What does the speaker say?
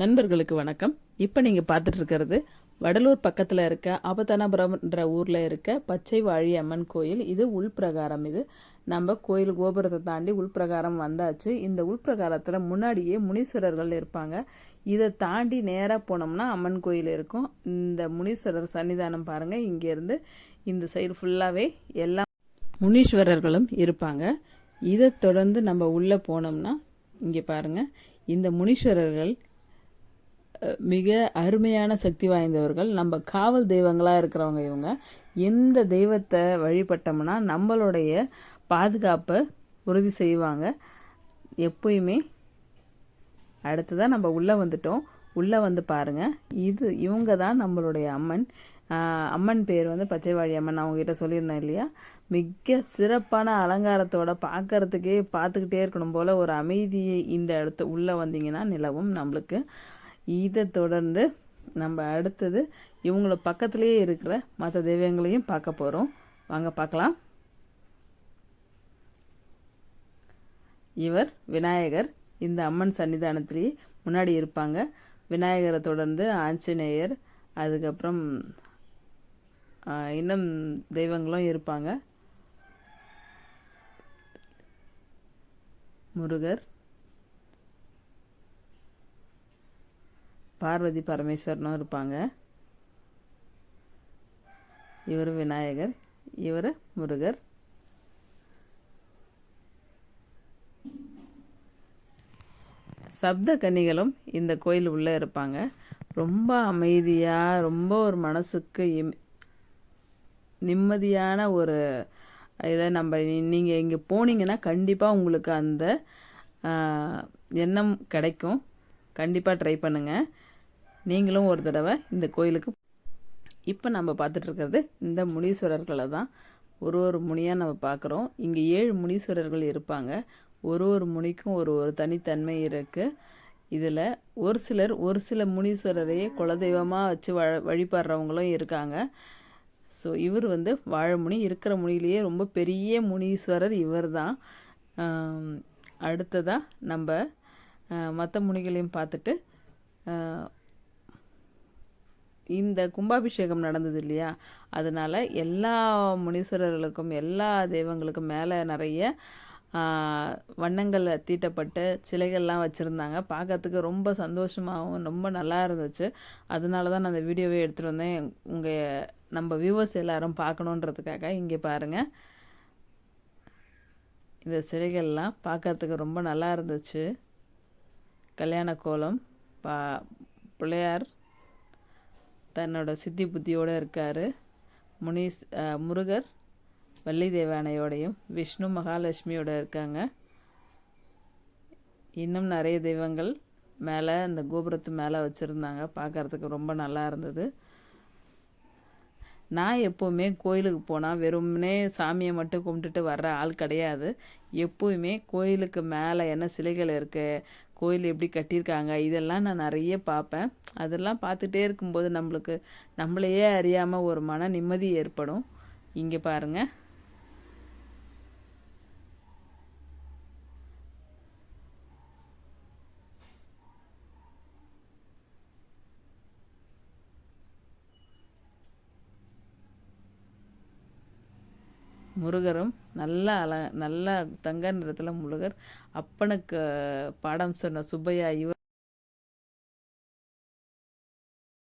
நண்பர்களுக்கு வணக்கம். இப்போ நீங்கள் பார்த்துட்டு இருக்கிறது வடலூர் பக்கத்தில் இருக்க ஆபத்தானபுரம்ன்ற ஊரில் இருக்க பச்சை வாழி அம்மன் கோயில். இது உள்பிரகாரம். இது நம்ம கோயில் கோபுரத்தை தாண்டி உள்பிரகாரம் வந்தாச்சு. இந்த உள்பிரகாரத்தில் முன்னாடியே முனீஸ்வரர்கள் இருப்பாங்க. இதை தாண்டி நேராக போனோம்னா அம்மன் கோயில் இருக்கும். இந்த முனீஸ்வரர் சன்னிதானம் பாருங்கள் இங்கேருந்து இந்த சைடு ஃபுல்லாகவே எல்லா முனீஸ்வரர்களும் இருப்பாங்க. இதை தொடர்ந்து நம்ம உள்ளே போனோம்னா இங்கே பாருங்கள் இந்த முனீஸ்வரர்கள் மிக அருமையான சக்தி வாய்ந்தவர்கள். நம்ம காவல் தெய்வங்களாக இருக்கிறவங்க இவங்க. எந்த தெய்வத்தை வழிபட்டோம்னா நம்மளுடைய பாதுகாப்பை உறுதி செய்வாங்க. எப்பயுமே அடுத்ததான் நம்ம உள்ளே வந்துட்டோம். உள்ளே வந்து பாருங்க. இது இவங்க தான் நம்மளுடைய அம்மன். அம்மன் பேர் வந்து பச்சைவாழி அம்மன். நான் உங்ககிட்ட சொல்லியிருந்தேன் இல்லையா? மிக சிறப்பான அலங்காரத்தோட பார்க்கறதுக்கே பார்த்துக்கிட்டே இருக்கணும் போல் ஒரு அமைதியை இந்த இடத்து உள்ளே வந்தீங்கன்னா நிலவும் நம்மளுக்கு. இதை தொடர்ந்து நம்ம அடுத்தது இவங்கள பக்கத்துலேயே இருக்கிற மற்ற தெய்வங்களையும் பார்க்க போகிறோம் வாங்க பார்க்கலாம். இவர் விநாயகர். இந்த அம்மன் சன்னிதானத்திலேயே முன்னாடி இருப்பாங்க. விநாயகரை தொடர்ந்து ஆஞ்சநேயர் அதுக்கப்புறம் இன்னும் தெய்வங்களும் இருப்பாங்க. முருகர். பார்வதி பரமேஸ்வரனும் இருப்பாங்க. இவர் விநாயகர் இவர் முருகர். சப்த கன்னிகளும் இந்த கோயில் உள்ளே இருப்பாங்க. ரொம்ப அமைதியாக ரொம்ப ஒரு மனசுக்கு இம்- நிம்மதியான ஒரு இதை நம்ம நீங்கள் இங்கே போனீங்கன்னா கண்டிப்பாக உங்களுக்கு அந்த எண்ணம் கிடைக்கும். கண்டிப்பாக ட்ரை பண்ணுங்கள் நீங்களும் ஒரு தடவை இந்த கோயிலுக்கு இப்போ நம்ம பார்த்துட்ருக்கிறது இந்த முனீஸ்வரர்களை தான். ஒரு ஒரு முனியாக நம்ம பார்க்குறோம். இங்கே ஏழு முனீஸ்வரர்கள் இருப்பாங்க. ஒரு ஒரு முனிக்கும் ஒரு ஒரு தனித்தன்மை இருக்குது இதில் ஒரு சிலர் ஒரு சில முனீஸ்வரரையே குலதெய்வமாக வச்சு வ வழிபடுறவங்களும் இருக்காங்க. ஸோ இவர் வந்து வாழைமுனி இருக்கிற முனியிலேயே ரொம்ப பெரிய முனீஸ்வரர் இவர் தான். அடுத்ததாக நம்ம மற்ற முனிகளையும் பார்த்துட்டு இந்த கும்பாபிஷேகம் நடந்தது இல்லையா? அதனால் எல்லா முனீஸ்வரர்களுக்கும் எல்லா தெய்வங்களுக்கும் மேலே நிறைய வண்ணங்களில் தீட்டப்பட்டு சிலைகள்லாம் வச்சுருந்தாங்க. பார்க்கறதுக்கு ரொம்ப சந்தோஷமாகவும் ரொம்ப நல்லா இருந்துச்சு. அதனால தான் நான் அந்த வீடியோவே எடுத்துகிட்டு வந்தேன். உங்கள் நம்ம வியூவர்ஸ் எல்லாரும் பார்க்கணுன்றதுக்காக இங்கே பாருங்கள் இந்த சிலைகள்லாம் பார்க்கறதுக்கு ரொம்ப நல்லா இருந்துச்சு. கல்யாண கோலம் பா பிள்ளையார் தன்னோட சித்தி புத்தியோடு இருக்கார். முனீஸ் முருகர் வள்ளி தேவானையோடையும் விஷ்ணு மகாலட்சுமியோட இருக்காங்க. இன்னும் நிறைய தெய்வங்கள் மேலே அந்த கோபுரத்து மேலே வச்சுருந்தாங்க. பார்க்கறதுக்கு ரொம்ப நல்லா இருந்தது. நான் எப்போவுமே கோயிலுக்கு போனால் வெறும்னே சாமியை மட்டும் கும்பிட்டுட்டு வர்ற ஆள் கிடையாது. எப்போவுமே கோயிலுக்கு மேலே என்ன சிலைகள் இருக்குது கோயில் எப்படி கட்டியிருக்காங்க இதெல்லாம் நான் நிறைய பார்ப்பேன். அதெல்லாம் பார்த்துட்டே இருக்கும்போது நம்மளுக்கு நம்மளையே அறியாமல் ஒரு மன நிம்மதி ஏற்படும். இங்கே பாருங்கள் முருகரும் நல்ல அல நல்ல தங்க நிறத்தில் முருகர். அப்பனுக்கு பாடம் சொன்ன சுப்பையா இவர்